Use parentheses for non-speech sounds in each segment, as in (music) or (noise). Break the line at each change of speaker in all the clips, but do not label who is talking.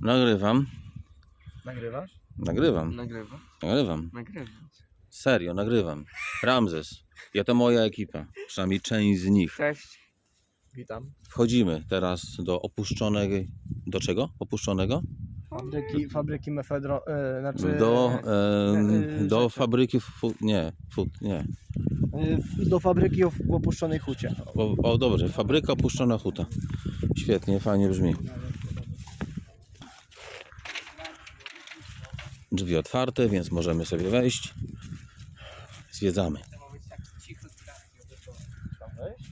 Nagrywam.
Nagrywasz?
Nagrywam.
Nagrywa.
Nagrywam.
Nagrywa.
Serio, nagrywam. Ramzes. Ja to moja ekipa. Przynajmniej część z nich.
Cześć. Witam.
Wchodzimy teraz do opuszczonego. Do czego? Opuszczonego?
Fabryki, fabryki mefedro... E, znaczy...
Do,
e,
do
rzeczy.
fabryki. Fu, nie, fut, nie.
e, do fabryki w w opuszczonej hucie.
O, o dobrze, fabryka opuszczona huta. Świetnie, fajnie brzmi. Drzwi otwarte, więc możemy sobie wejść. Zwiedzamy.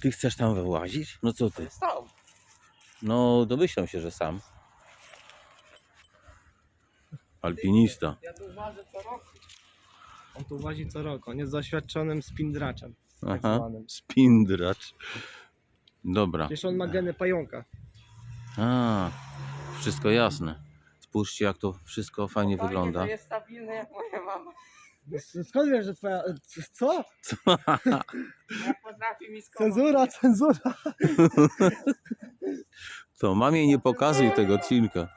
Ty chcesz tam wyłazić? No co ty? No domyślam się, że sam. Alpinista.
Ja tu ważę co roku. On tu łazi co roku. On jest doświadczonym spindraczem. Tak
Aha.
zwanym.
Spindracz. Dobra.
Przecież on ma geny pająka.
A, wszystko jasne. Spójrzcie, jak to wszystko fajnie wygląda.
jest stabilny jak moja mama.
Skąd wiesz, że twoja... Co? (laughs)
Potrafi mi skończyć.
Cenzura, cenzura. (laughs)
To mamie nie pokazuj tego odcinka.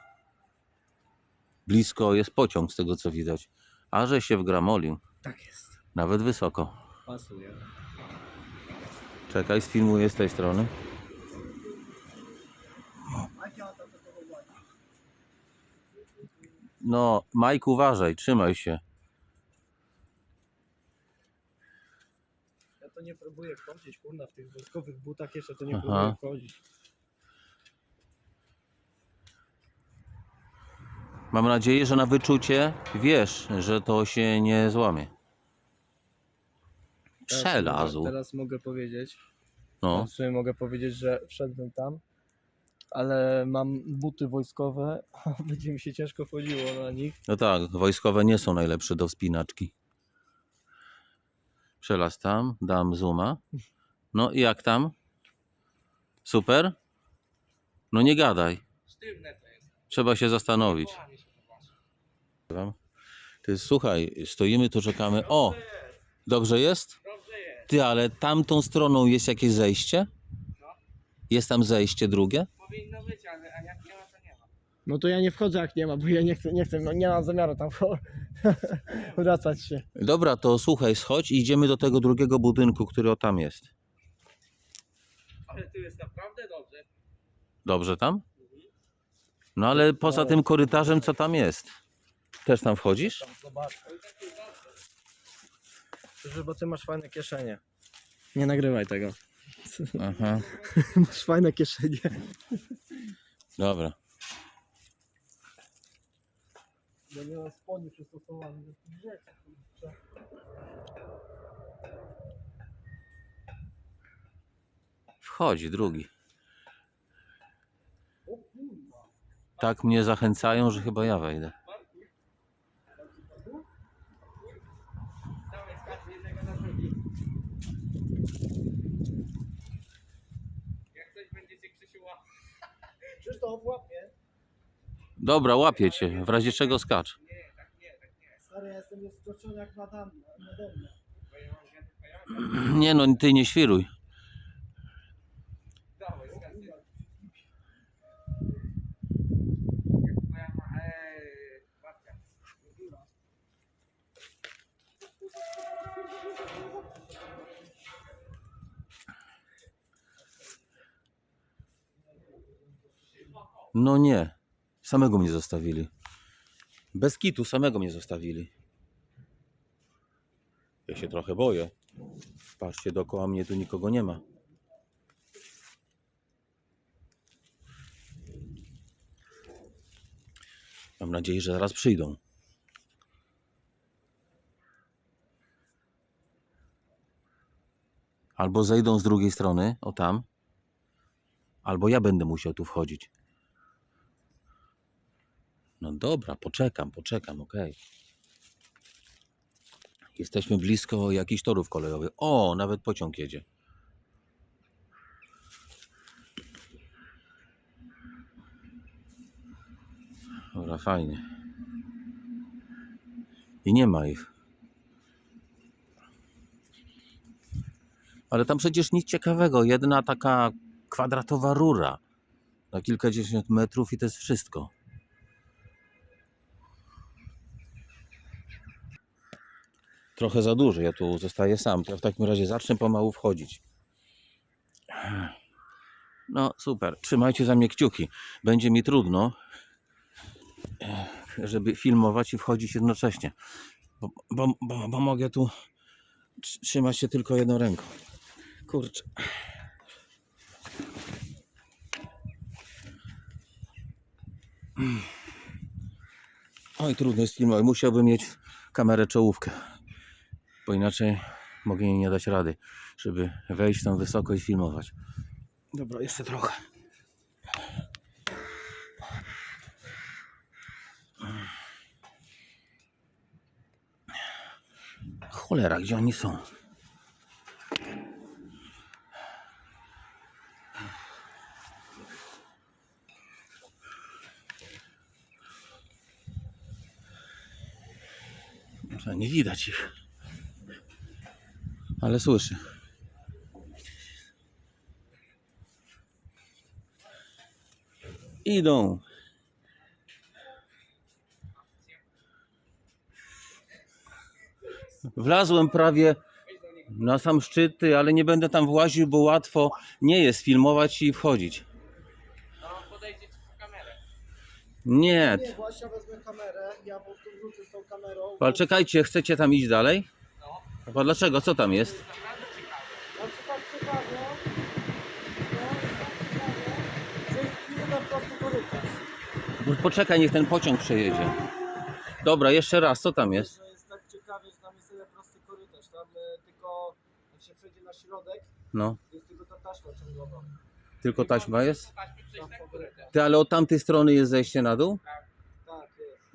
Blisko jest pociąg z tego co widać. A że się wgramolił.
Tak jest.
Nawet wysoko.
Pasuje.
Czekaj, sfilmuję z tej strony. No, Mike, uważaj, trzymaj się.
Ja to nie próbuję wchodzić, kurna, w tych wojskowych butach jeszcze to nie
Aha.
próbuję wchodzić.
Mam nadzieję, że na wyczucie wiesz, że to się nie złamie.
Teraz
Przelazł.
Teraz mogę powiedzieć,
No,
w sumie mogę powiedzieć, że wszedłem tam, ale mam buty wojskowe, (laughs) będzie mi się ciężko chodziło na nich.
no tak, wojskowe nie są najlepsze do wspinaczki. Przelaz tam, dam zooma. No i jak tam? Super? No nie gadaj.
Sztywne to jest.
Trzeba się zastanowić. Ty słuchaj, stoimy tu, czekamy. O! Dobrze jest?
Dobrze jest.
Ty, ale tamtą stroną jest jakieś zejście?
No.
Jest tam zejście drugie?
Powinno być, ale a jak nie ma, to nie ma.
No to ja nie wchodzę jak nie ma, bo ja nie chcę, nie chcę, no nie mam zamiaru tam (laughs) wracać się.
Dobra, to słuchaj, schodź i idziemy do tego drugiego budynku, który o tam jest.
Ale tu jest naprawdę dobrze.
Dobrze tam? No ale poza tym korytarzem, co tam jest? Też tam wchodzisz?
Tam zobacz. Przecież, bo ty masz fajne kieszenie. Nie nagrywaj tego.
Aha, (laughs)
masz fajne kieszenie.
dobra.
Ja nie mam spodni przystosowanych do tych rzeczy.
Wchodzi drugi. Tak mnie zachęcają, że chyba ja wejdę.
Dawaj skacz jednego na drugi. Jak coś będziecie Krzysiu łapać.
Krzysztof, łapie.
Dobra, łapię cię, w razie czego skacz.
Nie, tak nie, tak nie.
Stary, ja jestem nieskoczony jak madam,
geny pająka.
Nie no, ty nie świruj.
Dawaj skacz. Jak moja ma... Eee, babcia.
No nie. Samego mnie zostawili. Bez kitu samego mnie zostawili. Ja się trochę boję. Patrzcie, dookoła mnie tu nikogo nie ma. Mam nadzieję, że zaraz przyjdą. Albo zejdą z drugiej strony, o tam, albo ja będę musiał tu wchodzić. No dobra, poczekam, poczekam, okej. Jesteśmy blisko jakichś torów kolejowych. O, nawet pociąg jedzie. Dobra, fajnie. I nie ma ich. Ale tam przecież nic ciekawego. Jedna taka kwadratowa rura na kilkadziesiąt metrów i to jest wszystko. Trochę za duży. Ja tu zostaję sam. To ja w takim razie zacznę pomału wchodzić. No super. Trzymajcie za mnie kciuki. Będzie mi trudno, żeby filmować i wchodzić jednocześnie. Bo, bo, bo, bo mogę tu tr- trzymać się tylko jedną ręką. Kurczę. Oj, trudno jest filmować. Musiałbym mieć kamerę czołówkę. Bo inaczej mogę jej nie dać rady, żeby wejść tam wysoko i filmować. Dobra, jeszcze trochę. Cholera, gdzie oni są? Nie widać ich. Ale słyszę. Idą. Wlazłem prawie na sam szczyty, ale nie będę tam właził, bo łatwo nie jest filmować i wchodzić.
No, podejdzie ci po kamerę.
Nie.
Nie, właśnie wezmę kamerę, ja po prostu wrócę z tą kamerą.
Ale czekajcie, chcecie tam iść dalej? A dlaczego? Co tam jest?
Znaczy tak ciekawie, no jest tak ciekawie, że jest.
Poczekaj, niech ten pociąg przejedzie. Dobra, jeszcze raz, co tam jest?
Że jest tak ciekawie, że tam jest tyle prosty korytarz, tam e, tylko jak się przejdzie na środek,
No,
jest tylko ta taśma ciągowa.
tylko taśma jest?
Na górę też.
Ty, ale od tamtej strony jest zejście na dół?
Tak,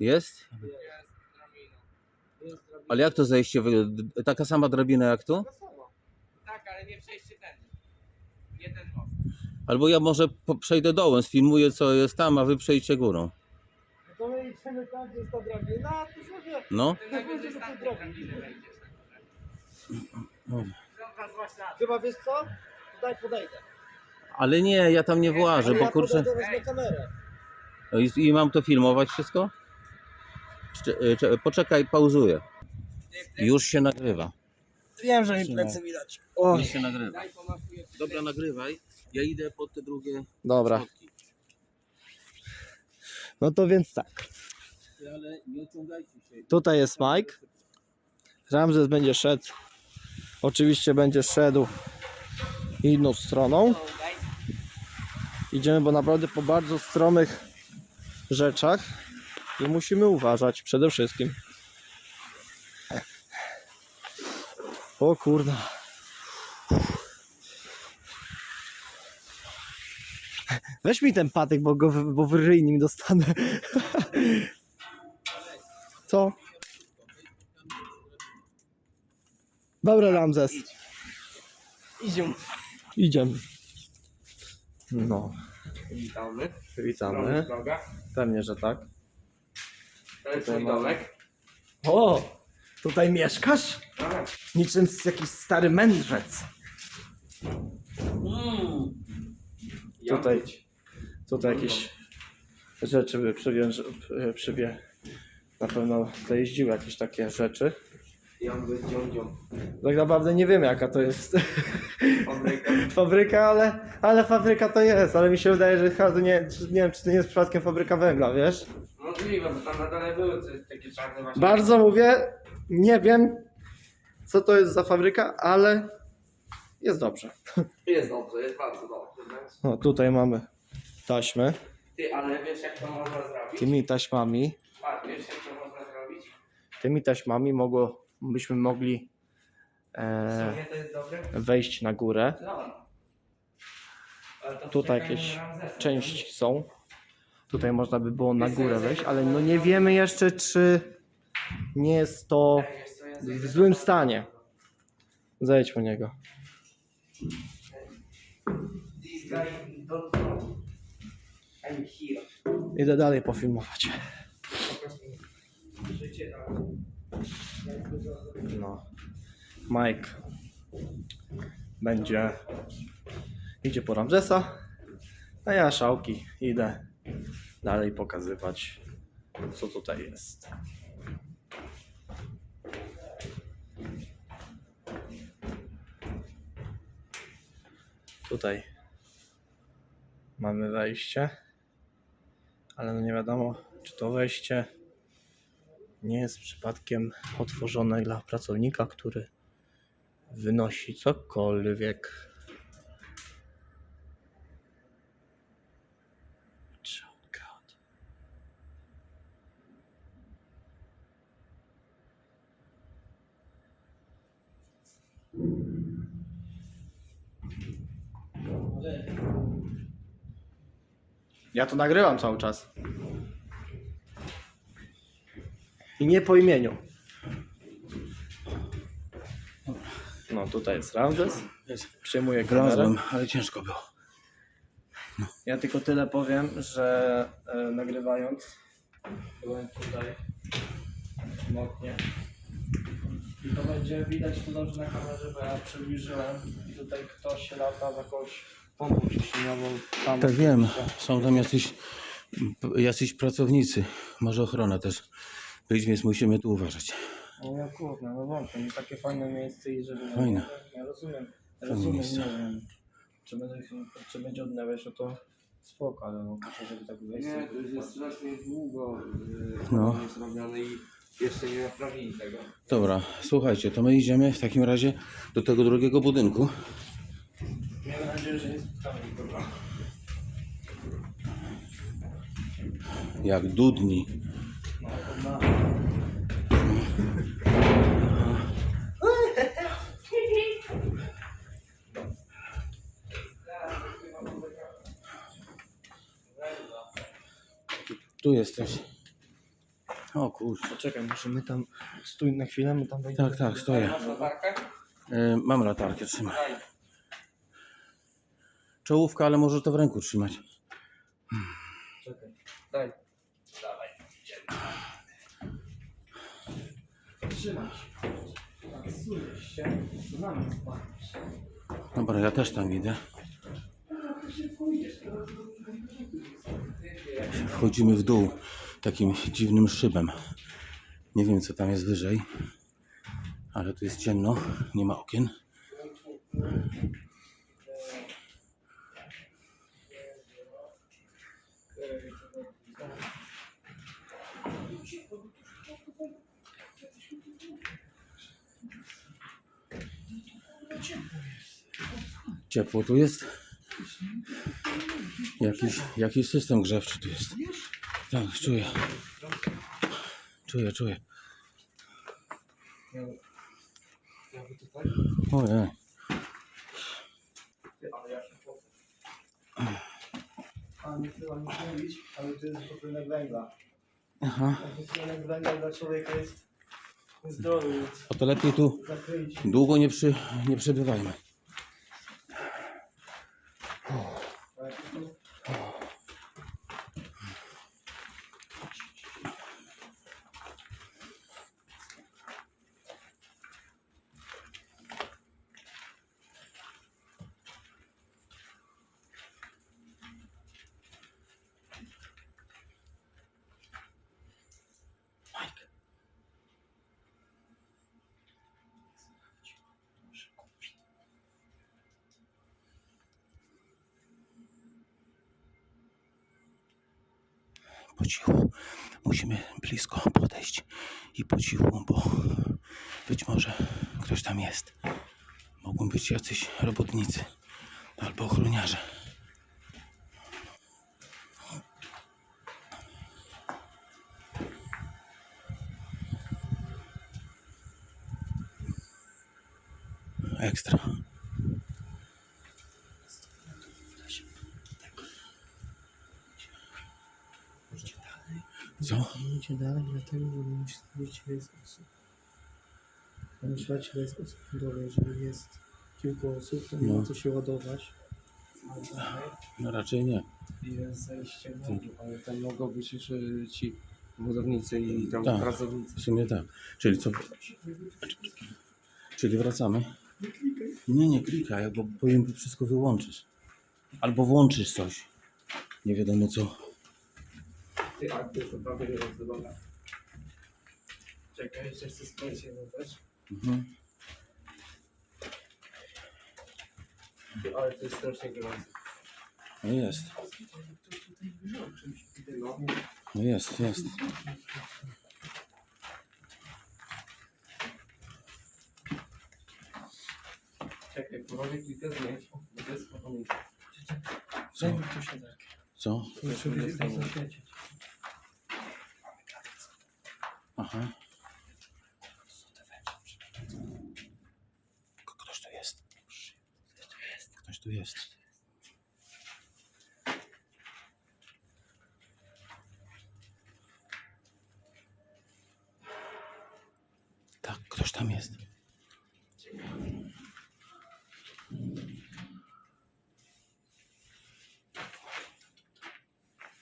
jest,
Jest?
jest,
Jest drabina.
jest drabina.
Ale jak to zejście? wy- d- Taka sama drabina jak tu?
Tak, ale nie przejście ten. Jeden most.
Albo ja może po- przejdę dołem, sfilmuję co jest tam, a wy przejdźcie górą.
No to my idziemy tam, gdzie jest ta drabina, a ty sobie...
No.
Ty najwyżej z tamtej drabiny wejdziesz na górę. Dobra, złaś na
Chyba wiesz co? To daj podejdę.
Ale nie, ja tam nie włażę, bo
ja
kurczę...
podejdę, wezmę kamerę.
No I, I mam to filmować wszystko? Cze- e, cze- Poczekaj, pauzuję. Już się nagrywa.
Wiem, że mi plecy widać. O.
Już się nagrywa. Dobra, nagrywaj. Ja idę pod te drugie
Dobra, no to więc tak.
Ty, Ale nie się.
Tutaj jest Mike. Ramzes będzie szedł. Oczywiście będzie szedł inną stroną. Idziemy, bo naprawdę po bardzo stromych rzeczach i musimy uważać przede wszystkim. O kurna. Weź mi ten patyk, bo go w- bo w ryj nim dostanę. (laughs) Co? Dobra, Ramzes.
Idziemy.
Idziemy. No,
Witamy.
witamy. Pewnie, że tak.
To jest mój domek.
O! Tutaj mieszkasz?
Aha.
Niczym jakiś stary mędrzec.
Mm.
Tutaj, tutaj jakieś rzeczy by przywię, przywie. Na pewno to jeździły jakieś takie rzeczy. Tak naprawdę nie wiemy jaka to jest (laughs)
Fabryka.
fabryka, ale, ale fabryka to jest. Ale mi się wydaje, że chyba nie, czy- nie wiem czy to nie jest przypadkiem fabryka węgla, wiesz?
Możliwe, bo tam na dole były takie czarne właśnie.
Bardzo mówię, nie wiem co to jest za fabryka, ale jest dobrze.
Jest dobrze, jest bardzo dobrze.
No tutaj mamy taśmy.
Ty, ale wiesz jak to można zrobić?
Tymi taśmami,
Patrz, wiesz jak to można zrobić?
tymi taśmami mogło, byśmy mogli
W
e,
sumie to jest dobre.
wejść na górę.
No. Ale to
Tutaj jakieś części są. Tutaj można by było na górę wejść, ale no nie wiemy jeszcze, czy nie jest to w złym stanie. Zejdź po niego. Idę dalej pofilmować. No. Mike będzie idzie po Ramzesa, a ja szałki idę dalej pokazywać co tutaj jest. Tutaj mamy wejście, ale no nie wiadomo, czy to wejście nie jest przypadkiem otworzone dla pracownika, który wynosi cokolwiek. Oh Ja to nagrywam cały czas. I nie po imieniu. No tutaj jest Ramzes. Przyjmuję kamerę.
Ale ciężko było.
Ja tylko tyle powiem, że e, nagrywając byłem tutaj w oknie. I to będzie widać to dobrze na kamerze, bo ja przybliżyłem i tutaj ktoś lata z jakąś pompą ciśnieniową. Tam
Tak wiem, są tam jacyś, jacyś pracownicy, może ochrona też być, więc musimy tu uważać.
No ja kurde, no wątpię, nie takie fajne miejsce i żeby...
Fajne.
Ja rozumiem, rozumiem,
miejsce.
nie wiem. Czy, będę, czy będzie odnawiać, no to spoko, ale no muszę, żeby tak wejść.
Nie, to już jest strasznie długo yy,
No.
no. zrobione i jeszcze nie naprawili tego.
Dobra, słuchajcie, to my idziemy w takim razie do tego drugiego budynku.
Miejmy nadzieję, że nie spotkamy nikogo.
Jak dudni.
No.
Tu jesteś. O kurczę.
Poczekaj, może my tam... Stój na chwilę, my tam wejdziemy.
Tak, tak, stoję.
Masz latarkę?
E, mam latarkę, trzymaj. Czołówka, ale może to w ręku trzymać.
Czekaj. Daj.
Dawaj.
Trzymaj się. Tak.
Dobra, ja też tam idę. Wchodzimy w dół takim dziwnym szybem. Nie wiem, co tam jest wyżej, ale tu jest ciemno, nie ma okien. Ciepło tu jest. Jakiś, jakiś system grzewczy tu jest. Tak, czuję. Czuję, czuję. Ojej.
Ale ja się. A nie chcę wam nic mówić, ale to jest dwutlenek węgla.
Aha.
A dwutlenek węgla dla człowieka jest zdrowy, więc
O to lepiej tu
zakryjcie.
długo nie, przy, nie przebywajmy. Po cichu. Musimy blisko podejść i po cichu, bo być może ktoś tam jest. Mogą być jacyś robotnicy albo ochroniarze. Ekstra. Co?
Nie idzie dalej, dlatego że musi ile jest osób. Musi sprawdzić ile jest osób na dole. Jeżeli jest kilku osób, to nie
No.
ma co się ładować.
No raczej nie.
Jest zejście w
Ty, ale tam mogą być jeszcze ci budownicy i tam
Tak.
pracownicy.
W sumie tak. Czyli co? Czyli wracamy? Nie, nie klikaj, bo powiem, że wszystko wyłączysz. Albo włączysz coś. Nie wiadomo co.
Ty, a ty jest naprawdę nie rozdywana.
Czekaj, jeszcze chcę sprawdzić jedną rzecz.
Mhm.
Ale to jest strasznie gorące.
No jest. No jest, jest.
Czekaj, porobię kilka zdjęć. bo to jest spokojniejsze.
Co?
Zajmij tu siadarkę.
Co?
Muszę wiedzieć, jak zaświecić.
Aha. Ktoś tu jest. Ktoś tu jest. Tak, ktoś tam jest.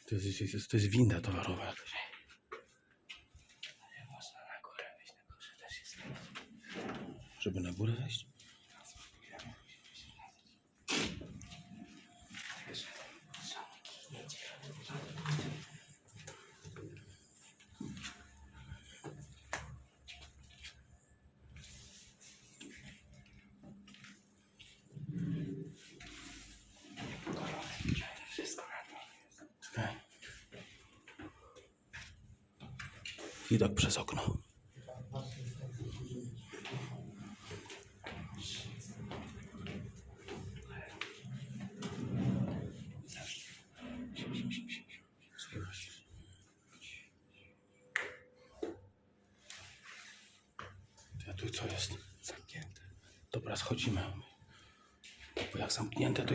To jest, to jest winda towarowa górę wejść? Widok przez okno. A tu co jest? Zamknięte. Dobra, schodzimy. Bo jak zamknięte, to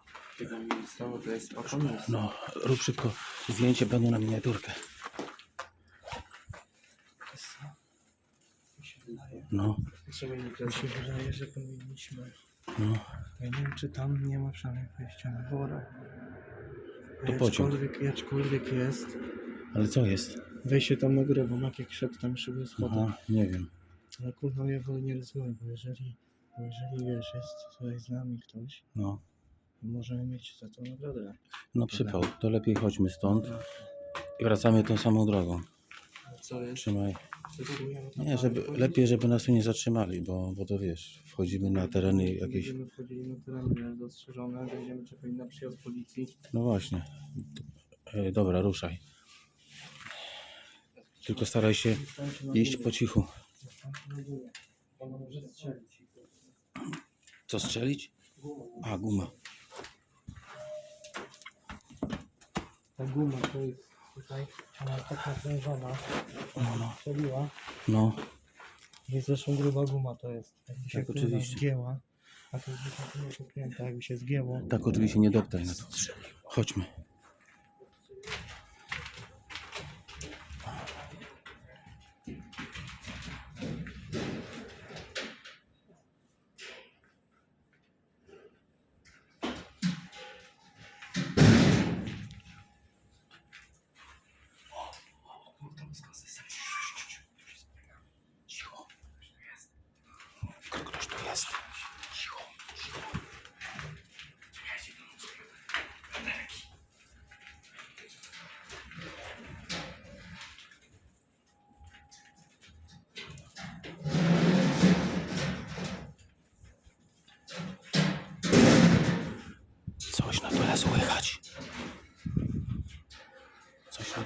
Tego mi stało, to jest spokojnie.
No, rób szybko zdjęcie, będą na miniaturkę.
Mi się wydaje.
No,
mi
się wydaje, że powinniśmy...
no.
Ja nie wiem, czy tam nie ma przynajmniej wejścia na górę.
To pociąg.
Aczkolwiek, aczkolwiek jest
Ale co jest?
wejście tam na górę, bo Makiek szedł tam były schody.
Aha, nie wiem.
Ale kurwa ja wolę nie ryzykuję, bo jeżeli, bo jeżeli wiesz, jest tutaj z nami ktoś,
No,
możemy mieć za to nagrodę.
no przypał. To lepiej chodźmy stąd i wracamy tą samą drogą.
co jest?
Trzymaj. Nie, żeby, lepiej, żeby nas tu nie zatrzymali, bo, bo to wiesz, wchodzimy na tereny jakieś...
Będziemy wchodzili na tereny zastrzeżone, będziemy czekali na przyjazd policji.
No właśnie. E, dobra, ruszaj. Tylko staraj się iść po cichu. Co strzelić? A, guma.
Ta guma to jest tutaj, ona jest tak natężona,
No, no.
strzeliła.
No,
Jest zresztą gruba guma to jest. Jakby się
Tak, oczywiście.
zgięła, a to jest nie popchnięte, jakby się zgięło.
tak oczywiście nie to. Chodźmy.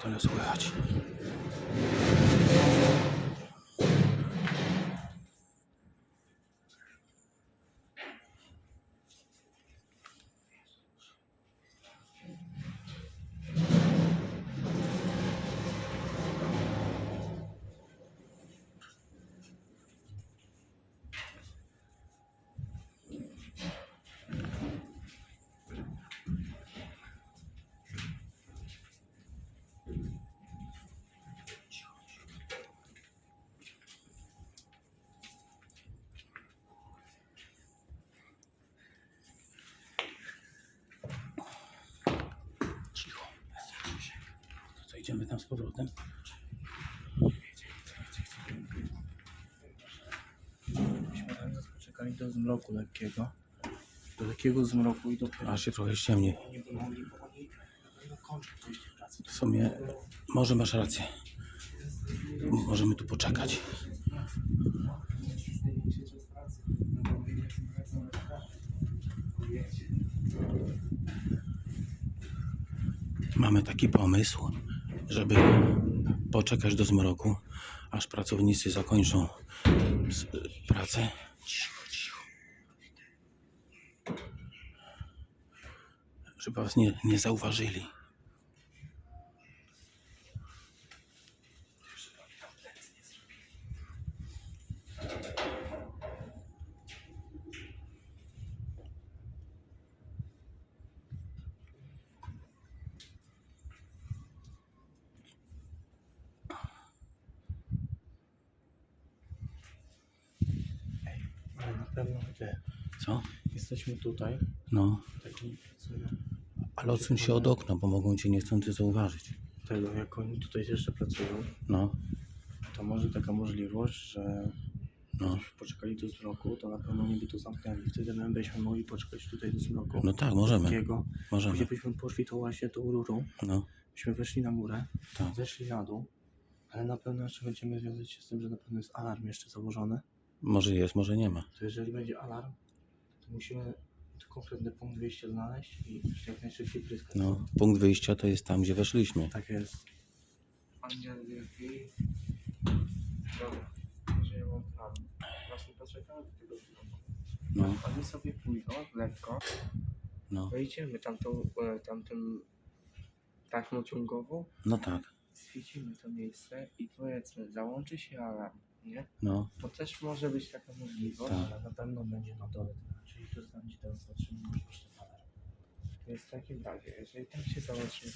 Coś na dole słychać. Jedziemy tam z powrotem.
Myśmy tam poczekali do zmroku lekkiego. Do lekkiego zmroku i dopiero
Aż się trochę ściemni.
nie w
sumie może masz rację. Możemy tu poczekać. Mamy taki pomysł, żeby poczekać do zmroku, aż pracownicy zakończą pracę. Żeby was nie, nie zauważyli.
Ale na pewno wie.
Co?
Jesteśmy tutaj.
No,
Tak oni
ale odsuń się od okna, bo mogą cię niechcący zauważyć.
Tego, jak oni tutaj jeszcze pracują,
No,
to może taka możliwość, że
no.
Gdybyśmy poczekali do zmroku, to na pewno nie by to zamknęli. Wtedy my byśmy mogli poczekać tutaj do zmroku.
No tak, możemy,
Takiego.
możemy.
Byśmy poszli tą właśnie tą rurą,
No,
byśmy weszli na górę,
tak.
zeszli na dół, ale na pewno jeszcze będziemy wiązać się z tym, że na pewno jest alarm jeszcze założony.
Może jest, może nie ma.
To jeżeli będzie alarm, to musimy konkretny punkt wyjścia znaleźć i jak najszybciej pryskać.
No, punkt wyjścia to jest tam, gdzie weszliśmy.
Tak jest.
Angiel wielki. Dobra, ja mam plan. Właśnie poczekamy do tego filmu.
No,
Oni sobie pójdą lekko.
no,
Wejdziemy tamtą, e, tamtym taśmą ciągową,
no tak.
świecimy to miejsce i powiedzmy, załączy się alarm, nie?
No,
To też może być taka możliwość.
Tak.
Ale na pewno będzie na dole. Czyli to znajdzie teraz zatrzymamy już ten alarm.
Więc w takim razie, jeżeli tam się załączy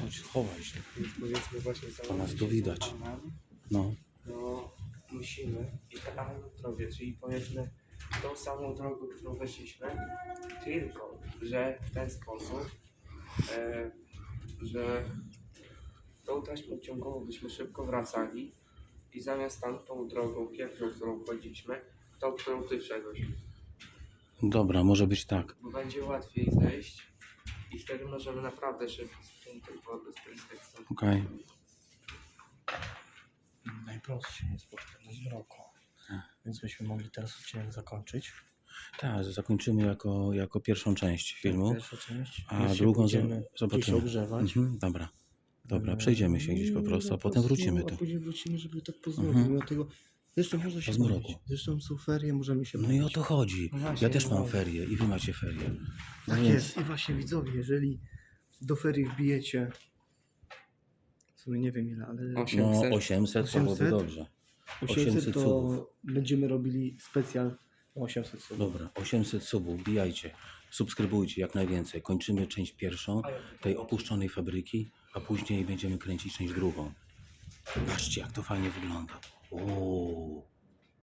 chodź, chowaj się.
powiedzmy właśnie
To nas tu
się
widać.
alarm,
No,
to musimy i tak na drogę, czyli powiedzmy tą samą drogą, którą weszliśmy, tylko że w ten sposób, e, że tą taśmą ciągową byśmy szybko wracali i zamiast tamtą drogą pierwszą, którą chodziliśmy, tą, którą ty wszedłeś,
dobra, może być tak.
bo będzie łatwiej zejść i wtedy możemy naprawdę szybko sprzętem spryskać stąd.
Okej.
Najprościej jest po prostu z roku.
Tak.
Więc byśmy mogli teraz odcinek zakończyć.
Tak, zakończymy jako, jako pierwszą część filmu.
Pierwsza część.
A drugą zo-
gdzieś
zobaczymy.
ogrzewać.
Mhm, dobra. Dobra, przejdziemy się gdzieś po prostu, a
po
potem wrócimy
A
tu.
później wrócimy, żeby tak po
Mhm.
Dlatego zresztą można się
Po zmroku.
bawić. Zresztą są ferie, możemy się
No i o to chodzi.
No właśnie,
Ja też mam
no.
ferie i wy macie ferie. No
Tak
więc-
jest. I właśnie widzowie, jeżeli do ferii wbijecie w sumie nie wiem ile, ale
Osiem.
No
800.
800 to byłoby
800?
dobrze.
800
800
to
subów.
będziemy robili specjal na 800 subów.
Dobra, 800 subów, bijajcie. Subskrybujcie jak najwięcej. Kończymy część pierwszą tej opuszczonej fabryki, a później będziemy kręcić część drugą. Patrzcie, jak to fajnie wygląda. Uuu.